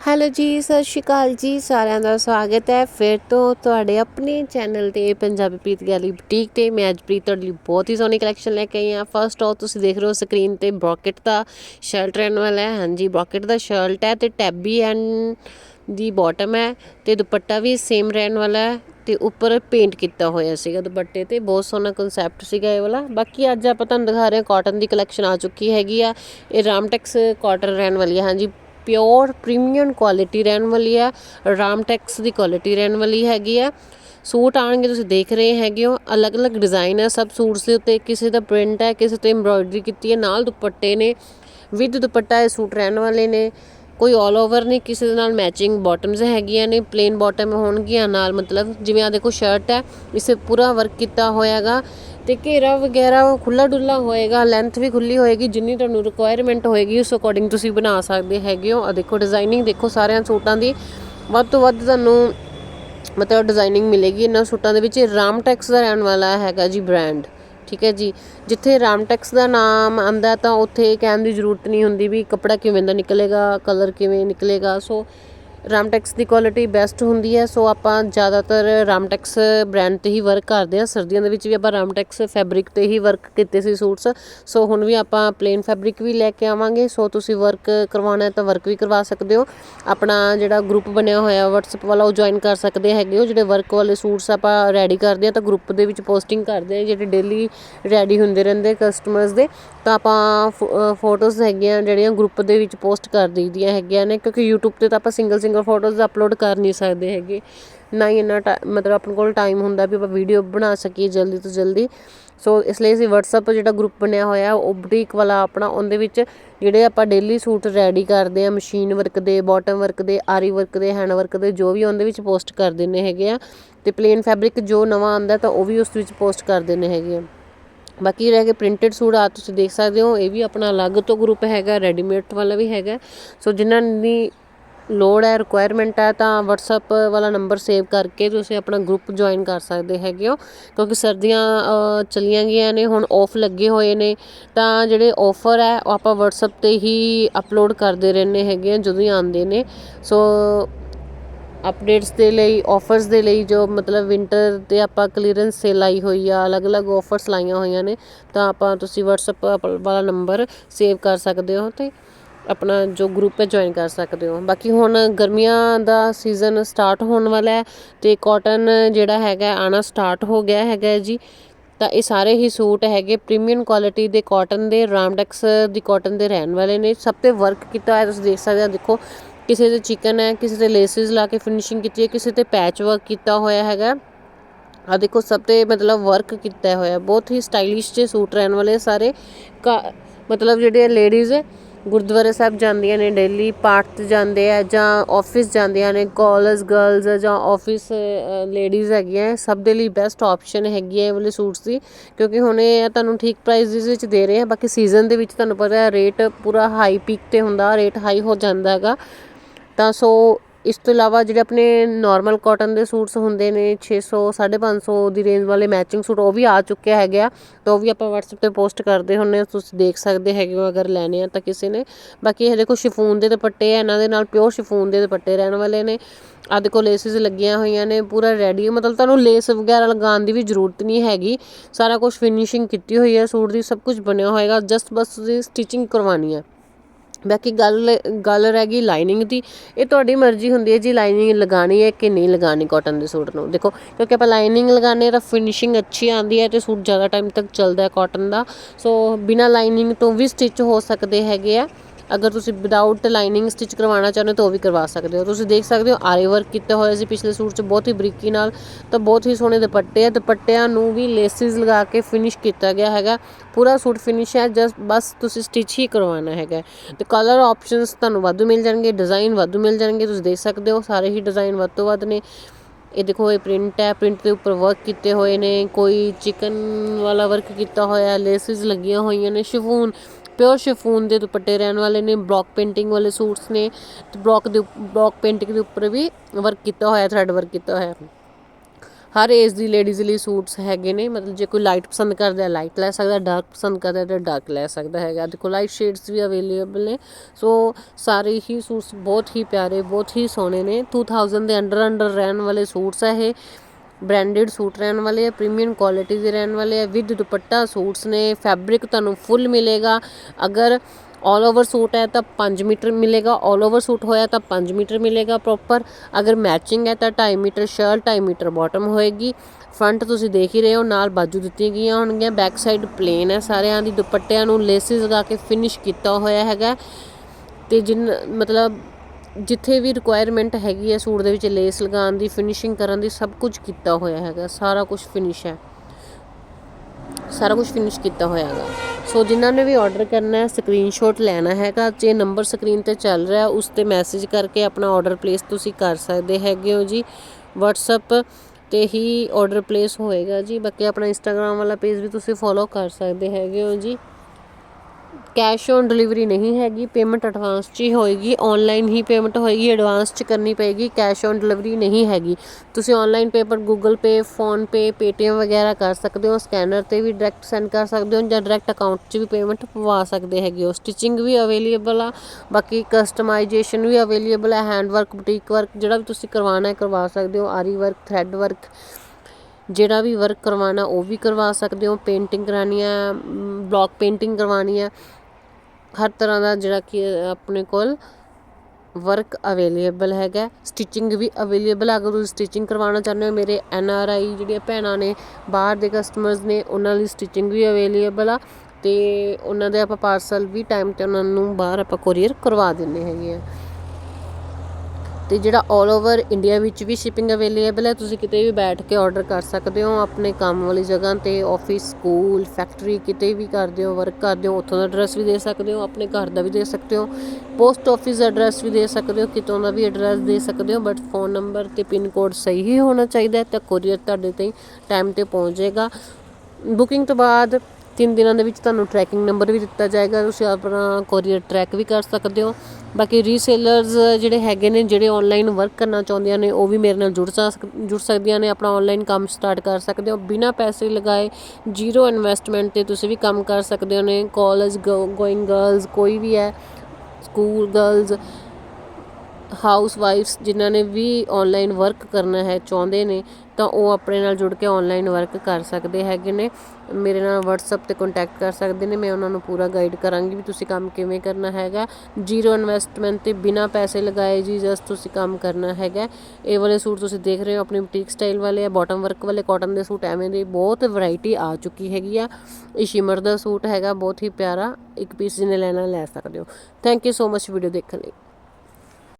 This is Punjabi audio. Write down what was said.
ਹੈਲੋ ਜੀ, ਸਤਿ ਸ਼੍ਰੀ ਅਕਾਲ ਜੀ, ਸਾਰਿਆਂ ਦਾ ਸਵਾਗਤ ਹੈ। ਫਿਰ ਤੋਂ ਤੁਹਾਡੇ ਆਪਣੇ ਚੈਨਲ ਤੇ ਪੰਜਾਬੀ ਪ੍ਰੀਤ ਗੈਲੀ ਬੁਟੀਕ ਤੇ ਮੈਂ ਅੱਜ ਪ੍ਰੀਤ ਤੁਹਾਡੇ ਲਈ ਬਹੁਤ ਹੀ ਸੋਹਣੀ ਕਲੈਕਸ਼ਨ ਲੈ ਕੇ ਆਈ ਹਾਂ। ਫਰਸਟ ਆਫ ਤੁਸੀਂ ਦੇਖ ਰਹੇ ਹੋ ਸਕਰੀਨ ਤੇ ਬ੍ਰੋਕਟ ਦਾ ਸ਼ਰਟ ਰਹਿਣ ਵਾਲਾ ਹੈ। ਹਾਂਜੀ ਬ੍ਰੋਕਟ ਦਾ ਸ਼ਰਟ ਹੈ ਤੇ ਟੈਬੀ ਐਂਡ ਦੀ ਬਾਟਮ ਹੈ ਤੇ ਦੁਪੱਟਾ ਵੀ ਸੇਮ ਰਹਿਣ ਵਾਲਾ ਹੈ ਤੇ ਉੱਪਰ ਪੇਂਟ ਕੀਤਾ ਹੋਇਆ ਸੀਗਾ ਦੁਪੱਟੇ ਤੇ। ਬਹੁਤ ਸੋਹਣਾ ਕਨਸੈਪਟ ਸੀਗਾ ਇਹ ਵਾਲਾ। ਬਾਕੀ ਅੱਜ ਆਪਾਂ ਤੁਹਾਨੂੰ ਦਿਖਾ ਰਹੇ ਹਾਂ ਕਾਟਨ ਦੀ ਕਲੈਕਸ਼ਨ ਆ ਚੁੱਕੀ ਹੈਗੀ ਆ। ਇਹ ਰਾਮਟੈਕਸ ਕਾਟਨ ਰਹਿਣ ਵਾਲੀ ਹੈ। ਹਾਂਜੀ ਪਿਓਰ ਪ੍ਰੀਮੀਅਮ ਕੁਆਲਿਟੀ ਰਹਿਣ ਵਾਲੀ ਹੈ ਰਾਮਟੈਕਸ ਦੀ ਕੁਆਲਿਟੀ ਰਹਿਣ ਵਾਲੀ ਹੈਗੀ ਹੈ। ਸੂਟ ਆਣਗੇ, ਤੁਸੀਂ ਦੇਖ ਰਹੇ ਹੈਗੇ ਹੋ, ਅਲੱਗ-ਅਲੱਗ ਡਿਜ਼ਾਈਨ ਹੈ, ਸਭ ਸੂਟਸ ਦੇ ਉੱਤੇ ਕਿਸੇ ਦਾ ਪ੍ਰਿੰਟ ਹੈ, ਕਿਸੇ ਤੇ ਐਮਬ੍ਰੋਇਡਰੀ ਕੀਤੀ ਹੈ, ਨਾਲ ਦੁਪੱਟੇ ਨੇ, ਵਿਦ ਦੁਪੱਟਾ ਇਹ ਸੂਟ ਰਹਿਣ ਵਾਲੇ ਨੇ। ਕੋਈ ਆਲ ਓਵਰ ਨਹੀਂ, ਕਿਸੇ ਦੇ ਨਾਲ ਮੈਚਿੰਗ ਬਾਟਮਸ ਹੈਗੀਆਂ ਨੇ ਪਲੇਨ ਬਾਟਮ ਹੋਣਗੀਆਂ ਨਾਲ ਮਤਲਬ, ਜਿਵੇਂ ਆ ਦੇਖੋ ਸ਼ਰਟ ਹੈ, ਇਸੇ ਪੂਰਾ ਵਰਕ ਕੀਤਾ ਹੋਇਆਗਾ। ਤੇ ਘੇਰਾ ਵਗੈਰਾ ਖੁੱਲਾ ਡੁੱਲਾ ਹੋਏਗਾ ਲੈਂਥ ਵੀ ਖੁੱਲੀ ਹੋਏਗੀ, ਜਿੰਨੀ ਤੁਹਾਨੂੰ ਰਿਕੁਆਇਰਮੈਂਟ ਹੋਏਗੀ, ਉਸ ਅਕੋਰਡਿੰਗ ਤੁਸੀਂ ਬਣਾ ਸਕਦੇ ਹੈਗੇ ਹੋ। ਆ ਦੇਖੋ ਡਿਜ਼ਾਈਨਿੰਗ ਦੇਖੋ ਸਾਰਿਆਂ ਸੂਟਾਂ ਦੀ। ਵੱਧ ਤੋਂ ਵੱਧ ਤੁਹਾਨੂੰ ਮਤਲਬ ਡਿਜ਼ਾਈਨਿੰਗ ਮਿਲੇਗੀ। ਇਹਨਾਂ ਸੂਟਾਂ ਦੇ ਵਿੱਚ ਰਾਮਟੈਕਸ ਦਾ ਰਹਿਣ ਵਾਲਾ ਹੈਗਾ ਜੀ ਬ੍ਰਾਂਡ ਠੀਕ ਹੈ ਜੀ। ਜਿੱਥੇ ਰਾਮਟੈਕਸ ਦਾ ਨਾਮ ਆਂਦਾ ਤਾਂ ਉੱਥੇ ਕਹਿਣ ਦੀ ਜ਼ਰੂਰਤ ਨਹੀਂ ਹੁੰਦੀ ਵੀ ਕੱਪੜਾ ਕਿਵੇਂ ਦਾ ਨਿਕਲੇਗਾ ਕਲਰ ਕਿਵੇਂ ਨਿਕਲੇਗਾ। ਸੋ ਰਾਮਟੈਕਸ ਦੀ ਕੁਆਲਿਟੀ ਬੈਸਟ ਹੁੰਦੀ ਹੈ ਸੋ ਆਪਾਂ ਜ਼ਿਆਦਾਤਰ ਰਾਮਟੈਕਸ ਬ੍ਰਾਂਡ ਤੇ ਹੀ ਵਰਕ ਕਰਦੇ ਹਾਂ। ਸਰਦੀਆਂ ਦੇ ਵਿੱਚ ਵੀ ਆਪਾਂ ਰਾਮਟੈਕਸ ਫੈਬਰਿਕ ਤੇ ਹੀ ਵਰਕ ਕੀਤੇ ਸੀ ਸੂਟਸ ਸੋ ਹੁਣ ਵੀ ਆਪਾਂ ਪਲੇਨ ਫੈਬਰਿਕ ਵੀ ਲੈ ਕੇ ਆਵਾਂਗੇ। ਸੋ ਤੁਸੀਂ ਵਰਕ ਕਰਵਾਉਣਾ ਹੈ ਤਾਂ ਵਰਕ ਵੀ ਕਰਵਾ ਸਕਦੇ ਹੋ। ਆਪਣਾ ਜਿਹੜਾ ਗਰੁੱਪ ਬਣਿਆ ਹੋਇਆ WhatsApp ਵਾਲਾ, ਉਹ ਜੁਆਇਨ ਕਰ ਸਕਦੇ ਹੈਗੇ ਹੋ। ਜਿਹੜੇ ਵਰਕ ਵਾਲੇ ਸੂਟਸ ਆਪਾਂ ਰੈਡੀ ਕਰਦੇ ਹਾਂ ਤਾਂ ਗਰੁੱਪ ਦੇ ਵਿੱਚ ਪੋਸਟਿੰਗ ਕਰਦੇ ਹਾਂ, ਜਿਹੜੇ ਡੇਲੀ ਰੈਡੀ ਹੁੰਦੇ ਰਹਿੰਦੇ ਕਸਟਮਰਸ ਦੇ। ਤਾਂ ਆਪਾਂ ਫੋਟੋਜ਼ ਹੈਗੀਆਂ ਜਿਹੜੀਆਂ ਗਰੁੱਪ ਦੇ ਵਿੱਚ ਪੋਸਟ ਕਰ ਦਈਦੀਆਂ ਹੈਗੀਆਂ ਨੇ, ਕਿਉਂਕਿ YouTube ਤੇ ਤਾਂ ਆਪਾਂ ਸਿੰਗਲ ਸਿੰਗਲ ਫੋਟੋਜ਼ ਅਪਲੋਡ ਕਰ ਨਹੀਂ ਸਕਦੇ ਹੈਗੇ। ਨਾ ਹੀ ਇੰਨਾ ਮਤਲਬ ਆਪਣੇ ਕੋਲ ਟਾਈਮ ਹੁੰਦਾ ਵੀ ਆਪਾਂ ਵੀਡੀਓ ਬਣਾ ਸਕੀਏ ਜਲਦੀ ਤੋਂ ਜਲਦੀ। ਸੋ ਇਸ ਲਈ ਅਸੀਂ WhatsApp ਜਿਹੜਾ ਗਰੁੱਪ ਬਣਿਆ ਹੋਇਆ ਉਹ ਬੁਟੀਕ ਵਾਲਾ ਆਪਣਾ, ਉਹਦੇ ਵਿੱਚ ਜਿਹੜੇ ਆਪਾਂ ਡੇਲੀ ਸੂਟ ਰੈਡੀ ਕਰਦੇ ਆ ਮਸ਼ੀਨ ਵਰਕ ਦੇ ਬਾਟਮ ਵਰਕ ਦੇ, ਆਰੀ ਵਰਕ ਦੇ ਹੈਂਡ ਵਰਕ ਦੇ, ਜੋ ਵੀ ਉਹਦੇ ਵਿੱਚ ਪੋਸਟ ਕਰ ਦਿੰਨੇ ਹੈਗੇ ਆ। ਤੇ ਪਲੇਨ ਫੈਬਰਿਕ ਜੋ ਨਵਾਂ ਆਂਦਾ ਤਾਂ ਉਹ ਵੀ ਉਸ ਵਿੱਚ ਪੋਸਟ ਕਰ ਦਿੰਨੇ ਹੈਗੇ ਆ। ਬਾਕੀ ਰਹਿ ਗਏ ਪ੍ਰਿੰਟਡ ਸੂਟ ਆ ਤੁਸੀਂ ਦੇਖ ਸਕਦੇ ਹੋ, ਇਹ ਵੀ ਆਪਣਾ ਅਲੱਗ ਤੋਂ ਗਰੁੱਪ ਹੈਗਾ ਰੈਡੀਮੇਡ ਵਾਲਾ ਵੀ ਹੈਗਾ। ਸੋ ਜਿਨ੍ਹਾਂ ਦੀ ਲੋੜ ਹੈ ਰਿਕੁਆਇਰਮੈਂਟ ਹੈ, ਤਾਂ ਵਟਸਐਪ ਵਾਲਾ ਨੰਬਰ ਸੇਵ ਕਰਕੇ ਤੁਸੀਂ ਆਪਣਾ ਗਰੁੱਪ ਜੁਆਇਨ ਕਰ ਸਕਦੇ ਹੈਗੇ ਹੋ। ਕਿਉਂਕਿ ਸਰਦੀਆਂ ਚਲੀਆਂ ਗਈਆਂ ਨੇ, ਹੁਣ ਆਫ ਲੱਗੇ ਹੋਏ ਨੇ, ਤਾਂ ਜਿਹੜੇ ਆਫਰ ਹੈ, ਉਹ ਆਪਾਂ ਵਟਸਐਪ ਤੇ ਹੀ ਅਪਲੋਡ ਕਰਦੇ ਰਹਿੰਦੇ ਹੈਗੇ ਆ ਜਦੋਂ ਹੀ ਆਉਂਦੇ ਨੇ। ਸੋ ਅਪਡੇਟਸ ਦੇ ਲਈ ਆਫਰਸ ਦੇ ਲਈ ਜੋ ਮਤਲਬ ਵਿంటర్ ਤੇ ਆਪਾਂ ਕਲੀਅਰੈਂਸ ਸੇਲ ਆਈ ਹੋਈ ਆ, ਅਲੱਗ-ਅਲੱਗ ਆਫਰਸ ਲਾਈਆਂ ਹੋਈਆਂ ਨੇ, ਤਾਂ ਆਪਾਂ ਤੁਸੀਂ WhatsApp ਵਾਲਾ ਨੰਬਰ ਸੇਵ ਕਰ ਸਕਦੇ ਹੋ ਤੇ ਆਪਣਾ ਜੋ ਗਰੁੱਪ ਹੈ ਜੁਆਇਨ ਕਰ ਸਕਦੇ ਹੋ। ਬਾਕੀ ਹੁਣ ਗਰਮੀਆਂ ਦਾ ਸੀਜ਼ਨ ਸਟਾਰਟ ਹੋਣ ਵਾਲਾ ਹੈ ਤੇ ਕਾਟਨ ਜਿਹੜਾ ਹੈਗਾ ਆਣਾ ਸਟਾਰਟ ਹੋ ਗਿਆ ਹੈਗਾ ਜੀ। ਤਾਂ ਇਹ ਸਾਰੇ ਹੀ ਸੂਟ ਹੈਗੇ ਪ੍ਰੀਮੀਅਮ ਕੁਆਲਿਟੀ ਦੇ ਕਾਟਨ ਦੇ ਰਾਮਡੈਕਸ ਦੀ ਕਾਟਨ ਦੇ ਰਹਿਣ ਵਾਲੇ ਨੇ। ਸਭ ਤੇ ਵਰਕ ਕੀਤਾ ਹੋਇਆ ਤੁਸੀਂ ਦੇਖ ਸਕਦੇ ਹੋ, ਦੇਖੋ, ਕਿਸੇ ਤੇ ਚਿਕਨ ਹੈ, ਕਿਸੇ ਤੇ ਲੇਸਿਸ ਲਾ ਕੇ ਫਿਨਿਸ਼ਿੰਗ ਕੀਤੀ ਹੈ, ਕਿਸੇ ਤੇ ਪੈਚ ਵਰਕ ਕੀਤਾ ਹੋਇਆ ਹੈਗਾ। ਆ ਦੇਖੋ, ਸਭ ਤੇ ਮਤਲਬ ਵਰਕ ਕੀਤਾ ਹੋਇਆ, ਬਹੁਤ ਹੀ ਸਟਾਈਲਿਸ਼ ਜੇ ਸੂਟ ਰਹਿਣ ਵਾਲੇ ਸਾਰੇ। ਮਤਲਬ ਜਿਹੜੇ ਲੇਡੀਜ਼ ਗੁਰਦੁਆਰੇ ਸਾਹਿਬ ਜਾਂਦੀਆਂ ਨੇ ਡੇਲੀ ਪਾਠ ਤੇ ਜਾਂਦੇ ਆ ਜਾਂ ਆਫਿਸ ਜਾਂਦੀਆਂ ਨੇ ਕਾਲਜ ਗਰਲਜ਼ ਜਾਂ ਆਫਿਸ ਲੇਡੀਜ਼ ਹੈਗੀਆਂ, ਸਭ ਦੇ ਲਈ ਬੈਸਟ ਆਪਸ਼ਨ ਹੈਗੀ ਹੈ ਇਹ ਵਾਲੇ ਸੂਟਸ ਦੀ, ਕਿਉਂਕਿ ਹੁਣ ਇਹ ਤੁਹਾਨੂੰ ਠੀਕ ਪ੍ਰਾਈਸਿਸ ਵਿੱਚ ਦੇ ਰਹੇ ਆ, ਬਾਕੀ ਸੀਜ਼ਨ ਦੇ ਵਿੱਚ ਤੁਹਾਨੂੰ ਪਤਾ ਰੇਟ ਪੂਰਾ ਹਾਈ ਪੀਕ ਤੇ ਹੁੰਦਾ ਰੇਟ ਹਾਈ ਹੋ ਜਾਂਦਾ ਹੈਗਾ। ਤਾਂ ਸੋ ਇਸ ਤੋਂ ਇਲਾਵਾ ਜਿਹੜੇ ਆਪਣੇ ਨੋਰਮਲ ਕੋਟਨ ਦੇ ਸੂਟਸ ਹੁੰਦੇ ਨੇ 600 550 ਦੀ ਰੇਂਜ ਵਾਲੇ ਮੈਚਿੰਗ ਸੂਟ, ਉਹ ਵੀ ਆ ਚੁੱਕੇ ਹੈਗੇ ਆ। ਤਾਂ ਉਹ ਵੀ ਆਪਾਂ ਵਟਸਐਪ ਤੇ ਪੋਸਟ ਕਰਦੇ ਹੁੰਨੇ ਤੁਸੀਂ ਦੇਖ ਸਕਦੇ ਹੈਗੇ ਹੋ ਅਗਰ ਲੈਣੇ ਆ ਤਾਂ ਕਿਸੇ ਨੇ। ਬਾਕੀ ਇਹ ਦੇਖੋ ਸ਼ਿਫੂਨ ਦੇ ਦੁਪੱਟੇ ਆ, ਇਹਨਾਂ ਦੇ ਨਾਲ ਪਿਓਰ ਸ਼ਿਫੂਨ ਦੇ ਦੁਪੱਟੇ ਰਹਿਣ ਵਾਲੇ ਨੇ। ਆ ਦੇਖੋ ਲੇਸਿਸ ਲੱਗੀਆਂ ਹੋਈਆਂ ਨੇ, ਪੂਰਾ ਰੈਡੀ ਮਤਲਬ ਤੁਹਾਨੂੰ ਲੇਸ ਵਗੈਰਾ ਲਗਾਉਣ ਦੀ ਵੀ ਜ਼ਰੂਰਤ ਨਹੀਂ ਹੈਗੀ। ਸਾਰਾ ਕੁਝ ਫਿਨਿਸ਼ਿੰਗ ਕੀਤੀ ਹੋਈ ਹੈ, ਸੂਟ ਦੀ ਸਭ ਕੁਝ ਬਣਿਆ ਹੋਏਗਾ। ਜਸਟ ਬਸ ਤੁਸੀਂ ਸਟਿਚਿੰਗ ਕਰਵਾਉਣੀ ਹੈ ਬਾਕੀ ਗੱਲ ਗੱਲ ਰਹਿ ਗਈ ਲਾਈਨਿੰਗ ਦੀ। ਇਹ ਤੁਹਾਡੀ ਮਰਜ਼ੀ ਹੁੰਦੀ ਹੈ ਜੀ ਲਾਈਨਿੰਗ ਲਗਾਣੀ ਹੈ ਕਿ ਨਹੀਂ ਲਗਾਣੀ ਕਾਟਨ ਦੇ ਸੂਟ ਨੂੰ। ਦੇਖੋ, ਕਿਉਂਕਿ ਆਪਾਂ ਲਾਈਨਿੰਗ ਲਗਾਣੇ ਤਾਂ ਫਿਨਿਸ਼ਿੰਗ ਅੱਛੀ ਆਉਂਦੀ ਹੈ ਤੇ ਸੂਟ ਜ਼ਿਆਦਾ ਟਾਈਮ ਤੱਕ ਚੱਲਦਾ ਹੈ ਕਾਟਨ ਦਾ। ਸੋ ਬਿਨਾ ਲਾਈਨਿੰਗ ਤੋਂ ਵੀ ਸਟਿਚ ਹੋ ਸਕਦੇ ਹੈਗੇ ਆ। ਅਗਰ ਤੁਸੀਂ ਵਿਦਆਊਟ ਲਾਈਨਿੰਗ ਸਟਿਚ ਕਰਵਾਉਣਾ ਚਾਹੁੰਦੇ ਹੋ ਤਾਂ ਉਹ ਵੀ ਕਰਵਾ ਸਕਦੇ ਹੋ। ਤੁਸੀਂ ਦੇਖ ਸਕਦੇ ਹੋ, ਆਰੀ ਵਰਕ ਕੀਤੇ ਹੋਇਆ ਸੀ ਪਿਛਲੇ ਸੂਟ 'ਚ, ਬਹੁਤ ਹੀ ਬਰੀਕੀ ਨਾਲ, ਤਾਂ ਬਹੁਤ ਹੀ ਸੋਹਣੇ ਦੁਪੱਟੇ ਆ। ਦੁਪੱਟਿਆਂ ਨੂੰ ਵੀ ਲੇਸਿਸ ਲਗਾ ਕੇ ਫਿਨਿਸ਼ ਕੀਤਾ ਗਿਆ ਹੈਗਾ। ਪੂਰਾ ਸੂਟ ਫਿਨਿਸ਼ ਹੈ ਜਸਟ ਬਸ ਤੁਸੀਂ ਸਟਿਚ ਹੀ ਕਰਵਾਉਣਾ ਹੈਗਾ। ਤੇ ਕਲਰ ਆਪਸ਼ਨਸ ਤੁਹਾਨੂੰ ਵਾਧੂ ਮਿਲ ਜਾਣਗੇ ਡਿਜ਼ਾਈਨ ਵਾਧੂ ਮਿਲ ਜਾਣਗੇ, ਤੁਸੀਂ ਦੇਖ ਸਕਦੇ ਹੋ, ਸਾਰੇ ਹੀ ਡਿਜ਼ਾਈਨ ਵੱਧ ਤੋਂ ਵੱਧ ਨੇ। ਇਹ ਦੇਖੋ, ਇਹ ਪ੍ਰਿੰਟ ਹੈ ਪ੍ਰਿੰਟ ਦੇ ਉੱਪਰ ਵਰਕ ਕੀਤੇ ਹੋਏ ਨੇ, ਕੋਈ ਚਿਕਨ ਵਾਲਾ ਵਰਕ ਕੀਤਾ ਹੋਇਆ ਲੇਸਿਸ ਲੱਗੀਆਂ ਹੋਈਆਂ ਨੇ, ਸ਼ਿਫੂਨ ਪਿਓਰ ਸ਼ਿਫੂਨ ਦੇ ਦੁਪੱਟੇ ਰਹਿਣ ਵਾਲੇ ਨੇ ਬਲੌਕ ਪੇਂਟਿੰਗ ਵਾਲੇ ਸੂਟਸ ਨੇ ਤੇ ਬਲੌਕ ਦੇ ਬਲੌਕ ਪੇਂਟਿੰਗ ਦੇ ਉੱਪਰ ਵੀ ਵਰਕ ਕੀਤਾ ਹੋਇਆ ਥਰੈਡ ਵਰਕ ਕੀਤਾ ਹੋਇਆ। ਹਰ ਏਜ ਦੀ ਲੇਡੀਜ਼ ਲਈ ਸੂਟਸ ਹੈਗੇ ਨੇ, ਮਤਲਬ ਜੇ ਕੋਈ ਲਾਈਟ ਪਸੰਦ ਕਰਦਾ ਹੈ ਲਾਈਟ ਲੈ ਸਕਦਾ ਡਾਰਕ ਪਸੰਦ ਕਰਦਾ ਤਾਂ ਡਾਰਕ ਲੈ ਸਕਦਾ ਹੈਗਾ। ਦੇਖੋ ਲਾਈਟ ਸ਼ੇਡਸ ਵੀ ਅਵੇਲੇਬਲ ਨੇ, ਸੋ ਸਾਰੇ ਹੀ ਸੂਟਸ ਬਹੁਤ ਹੀ ਪਿਆਰੇ, ਬਹੁਤ ਹੀ ਸੋਹਣੇ ਨੇ। 2000 ਦੇ ਅੰਡਰ ਅੰਡਰ ਰਹਿਣ ਵਾਲੇ ਸੂਟਸ ਹੈ ਇਹ। ਬ੍ਰਾਂਡਡ ਸੂਟ ਰਹਿਣ ਵਾਲੇ ਆ ਪ੍ਰੀਮੀਅਮ ਕੁਆਲਿਟੀ ਦੇ ਰਹਿਣ ਵਾਲੇ ਆ ਵਿਦ ਦੁਪੱਟਾ ਸੂਟਸ ਨੇ ਫੈਬਰਿਕ ਤੁਹਾਨੂੰ ਫੁੱਲ ਮਿਲੇਗਾ। ਅਗਰ ਆਲ ਓਵਰ ਸੂਟ ਹੈ ਤਾਂ 5 ਮੀਟਰ ਮਿਲੇਗਾ ਆਲ ਓਵਰ ਸੂਟ ਹੋਇਆ ਤਾਂ 5 ਮੀਟਰ ਮਿਲੇਗਾ ਪ੍ਰੋਪਰ ਅਗਰ ਮੈਚਿੰਗ ਹੈ ਤਾਂ 2.5 ਮੀਟਰ ਸ਼ਰਟ 2.5 ਮੀਟਰ ਬਾਟਮ ਹੋਏਗੀ। ਫਰੰਟ ਤੁਸੀਂ ਦੇਖ ਹੀ ਰਹੇ ਹੋ, ਨਾਲ ਬਾਜੂ ਦਿੱਤੀਆਂ ਗਈਆਂ ਹੋਣਗੀਆਂ ਬੈਕ ਸਾਈਡ ਪਲੇਨ ਹੈ ਸਾਰਿਆਂ ਦੀ। ਦੁਪੱਟਿਆਂ ਨੂੰ ਲੇਸਿਸ ਲਗਾ ਕੇ ਫਿਨਿਸ਼ ਕੀਤਾ ਹੋਇਆ ਹੈਗਾ। ਤੇ ਜਿਨ ਮਤਲਬ ਜਿੱਥੇ ਵੀ ਰਿਕੁਆਇਰਮੈਂਟ ਹੈਗੀ ਹੈ, ਸੂਟ ਦੇ ਵਿੱਚ ਲੇਸ ਲਗਾਉਣ ਦੀ ਫਿਨਿਸ਼ਿੰਗ ਕਰਨ ਦੀ, ਸਭ ਕੁਝ ਕੀਤਾ ਹੋਇਆ ਹੈਗਾ, ਸਾਰਾ ਕੁਝ ਫਿਨਿਸ਼ ਹੈ। ਸਾਰਾ ਕੁਝ ਫਿਨਿਸ਼ ਕੀਤਾ ਹੋਇਆ ਹੈਗਾ। ਸੋ ਜਿਨ੍ਹਾਂ ਨੇ ਵੀ ਆਰਡਰ ਕਰਨਾ ਹੈ ਸਕਰੀਨਸ਼ਾਟ ਲੈਣਾ ਹੈਗਾ, ਜੇ ਨੰਬਰ ਸਕਰੀਨ ਤੇ ਚੱਲ ਰਿਹਾ, ਉਸ ਤੇ ਮੈਸੇਜ ਕਰਕੇ ਆਪਣਾ ਆਰਡਰ ਪਲੇਸ ਤੁਸੀਂ ਕਰ ਸਕਦੇ ਹੈਗੇ ਹੋ ਜੀ। WhatsApp ਤੇ ਹੀ ਆਰਡਰ ਪਲੇਸ ਹੋਏਗਾ ਜੀ। ਬਾਕੀ ਆਪਣਾ ਇੰਸਟਾਗ੍ਰam ਵਾਲਾ ਪੇਜ ਵੀ ਤੁਸੀਂ ਫੋਲੋ ਕਰ ਸਕਦੇ ਹੈਗੇ ਹੋ ਜੀ। ਕੈਸ਼ ਔਨ ਡਿਲੀਵਰੀ ਨਹੀਂ ਹੈਗੀ, ਪੇਮੈਂਟ ਐਡਵਾਂਸ 'ਚ ਹੀ ਹੋਏਗੀ ਆਨਲਾਈਨ ਹੀ ਪੇਮੈਂਟ ਹੋਏਗੀ ਐਡਵਾਂਸ 'ਚ ਕਰਨੀ ਪਏਗੀ, ਕੈਸ਼ ਔਨ ਡਿਲੀਵਰੀ ਨਹੀਂ ਹੈਗੀ। ਤੁਸੀਂ online payment Google Pay PhonePe Paytm ਵਗੈਰਾ ਕਰ ਸਕਦੇ ਹੋ ਸਕੈਨਰ ਤੇ ਵੀ ਡਾਇਰੈਕਟ ਸੈਂਡ ਕਰ ਸਕਦੇ ਹੋ ਜਾਂ ਡਾਇਰੈਕਟ ਅਕਾਊਂਟ 'ਚ ਵੀ ਪੇਮੈਂਟ ਪਵਾ ਸਕਦੇ ਹੈਗੇ ਹੋ। ਸਟਿਚਿੰਗ ਵੀ ਅਵੇਲੇਬਲ ਆ, ਬਾਕੀ ਕਸਟਮਾਈਜੇਸ਼ਨ ਵੀ ਅਵੇਲੇਬਲ ਹੈ ਹੈਂਡ ਵਰਕ ਬੁਟੀਕ ਵਰਕ ਜਿਹੜਾ ਵੀ ਤੁਸੀਂ ਕਰਵਾਉਣਾ ਹੈ ਕਰਵਾ ਸਕਦੇ ਹੋ, ਆਰੀ ਵਰਕ ਥ੍ਰੈਡ ਵਰਕ ਜਿਹੜਾ ਵੀ ਵਰਕ ਕਰਵਾਉਣਾ ਉਹ ਵੀ ਕਰਵਾ ਸਕਦੇ ਹੋ। ਪੇਂਟਿੰਗ ਕਰਾਣੀ ਹੈ ਬਲੌਕ ਪੇਂਟਿੰਗ ਕਰਵਾਉਣੀ ਹੈ ਹਰ ਤਰ੍ਹਾਂ ਦਾ ਜਿਹੜਾ ਕਿ ਆਪਣੇ ਕੋਲ ਵਰਕ ਅਵੇਲੇਬਲ ਹੈਗਾ। ਸਟਿਚਿੰਗ ਵੀ ਅਵੇਲੇਬਲ ਅਗਰ ਤੁਸੀਂ ਸਟਿਚਿੰਗ ਕਰਵਾਉਣਾ ਚਾਹੁੰਦੇ ਹੋ, ਮੇਰੇ ਐਨ ਆਰ ਆਈ ਜਿਹੜੀਆਂ ਭੈਣਾਂ ਨੇ, ਬਾਹਰ ਦੇ ਕਸਟਮਰਸ ਨੇ, ਉਹਨਾਂ ਲਈ ਸਟਿਚਿੰਗ ਵੀ ਅਵੇਲੇਬਲ ਆ। ਤੇ ਉਹਨਾਂ ਦੇ ਆਪਾਂ ਪਾਰਸਲ ਵੀ ਟਾਈਮ ਤੇ ਉਹਨਾਂ ਨੂੰ ਬਾਹਰ ਆਪਾਂ ਕੋਰੀਅਰ ਕਰਵਾ ਦਿੰਦੇ ਹੈਗੇ ਆ। ਅਤੇ ਜਿਹੜਾ 올 ਓਵਰ ਇੰਡੀਆ ਵਿੱਚ ਵੀ ਸ਼ਿਪਿੰਗ ਅਵੇਲੇਬਲ ਹੈ, ਤੁਸੀਂ ਕਿਤੇ ਵੀ ਬੈਠ ਕੇ ਆਰਡਰ ਕਰ ਸਕਦੇ ਹੋ ਆਪਣੇ ਕੰਮ ਵਾਲੀ ਜਗ੍ਹਾ ਤੇ ਆਫਿਸ ਸਕੂਲ ਫੈਕਟਰੀ ਕਿਤੇ ਵੀ ਕਰਦੇ ਹੋ ਵਰਕ ਕਰਦੇ ਹੋ ਉੱਥੋਂ ਦਾ ਐਡਰੈਸ ਵੀ ਦੇ ਸਕਦੇ ਹੋ, ਆਪਣੇ ਘਰ ਦਾ ਵੀ ਦੇ ਸਕਦੇ ਹੋ ਪੋਸਟ ਆਫਿਸ ਦਾ ਐਡਰੈਸ ਵੀ ਦੇ ਸਕਦੇ ਹੋ, ਕਿਤੋਂ ਦਾ ਵੀ ਐਡਰੈਸ ਦੇ ਸਕਦੇ ਹੋ ਬਟ ਫੋਨ ਨੰਬਰ ਤੇ ਪਿੰਨ ਕੋਡ ਸਹੀ ਹੀ ਹੋਣਾ ਚਾਹੀਦਾ ਤਾਂ ਕੋਰੀਅਰ ਤੁਹਾਡੇ ਤੇ ਟਾਈਮ ਤੇ ਪਹੁੰਚ ਜਾਏਗਾ। ਬੁਕਿੰਗ ਤੋਂ ਬਾਅਦ ਤਿੰਨ ਦਿਨਾਂ ਦੇ ਵਿੱਚ ਤੁਹਾਨੂੰ ਟਰੈਕਿੰਗ ਨੰਬਰ ਵੀ ਦਿੱਤਾ ਜਾਏਗਾ, ਤੁਸੀਂ ਆਪਣਾ ਕੋਰੀਅਰ ਟਰੈਕ ਵੀ ਕਰ ਸਕਦੇ ਹੋ। ਬਾਕੀ ਰੀਸੇਲਰਸ ਜਿਹੜੇ ਹੈਗੇ ਨੇ, ਜਿਹੜੇ ਆਨਲਾਈਨ ਵਰਕ ਕਰਨਾ ਚਾਹੁੰਦੀਆਂ ਨੇ, ਉਹ ਵੀ ਮੇਰੇ ਨਾਲ ਜੁੜ ਸਕ, ਜੁੜ ਸਕਦੀਆਂ ਨੇ, ਆਪਣਾ ਆਨਲਾਈਨ ਕੰਮ ਸਟਾਰਟ ਕਰ ਸਕਦੇ ਹੋ। ਬਿਨਾਂ ਪੈਸੇ ਲਗਾਏ ਜ਼ੀਰੋ ਇਨਵੈਸਟਮੈਂਟ ਤੇ ਤੁਸੀਂ ਵੀ ਕੰਮ ਕਰ ਸਕਦੇ ਹੋ ਨੇ। ਕਾਲਜ ਗੋਇੰਗ ਗਰਲਸ ਕੋਈ ਵੀ ਹੈ ਸਕੂਲ ਗਰਲਸ ਹਾਊਸ ਵਾਈਫਸ ਜਿਨ੍ਹਾਂ ਨੇ ਵੀ ਔਨਲਾਈਨ ਵਰਕ ਕਰਨਾ ਹੈ, ਚਾਹੁੰਦੇ ਨੇ, ਤਾਂ ਉਹ ਆਪਣੇ ਨਾਲ ਜੁੜ ਕੇ ਔਨਲਾਈਨ ਵਰਕ ਕਰ ਸਕਦੇ ਹੈਗੇ ਨੇ। ਮੇਰੇ ਨਾਲ WhatsApp ਤੇ ਕੰਟੈਕਟ ਕਰ ਸਕਦੇ ਨੇ, ਮੈਂ ਉਹਨਾਂ ਨੂੰ ਪੂਰਾ ਗਾਈਡ ਕਰਾਂਗੀ ਵੀ ਤੁਸੀਂ ਕੰਮ ਕਿਵੇਂ ਕਰਨਾ ਹੈਗਾ। ਜ਼ੀਰੋ ਇਨਵੈਸਟਮੈਂਟ ਤੇ ਬਿਨਾ ਪੈਸੇ ਲਗਾਏ ਜੀ ਜਸਟ ਤੁਸੀਂ ਕੰਮ ਕਰਨਾ ਹੈਗਾ। ਇਹ ਵਾਲੇ ਸੂਟ ਤੁਸੀਂ ਦੇਖ ਰਹੇ ਹੋ, ਆਪਣੀ ਬੁਟੀਕ ਸਟਾਈਲ ਵਾਲੇ ਆ ਬਾਟਮ ਵਰਕ ਵਾਲੇ ਕਾਟਨ ਦੇ ਸੂਟ, ਐਵੇਂ ਦੇ ਬਹੁਤ ਵੈਰਾਈਟੀ ਆ ਚੁੱਕੀ ਹੈਗੀ ਆ। ਇਹ ਸ਼ਿਮਰ ਦਾ ਸੂਟ ਹੈਗਾ, ਬਹੁਤ ਹੀ ਪਿਆਰਾ, ਇੱਕ ਪੀਸ ਜਿਹਨੇ ਲੈਣਾ ਲੈ ਸਕਦੇ ਹੋ। Thank you so much video ਦੇਖਣ ਲਈ।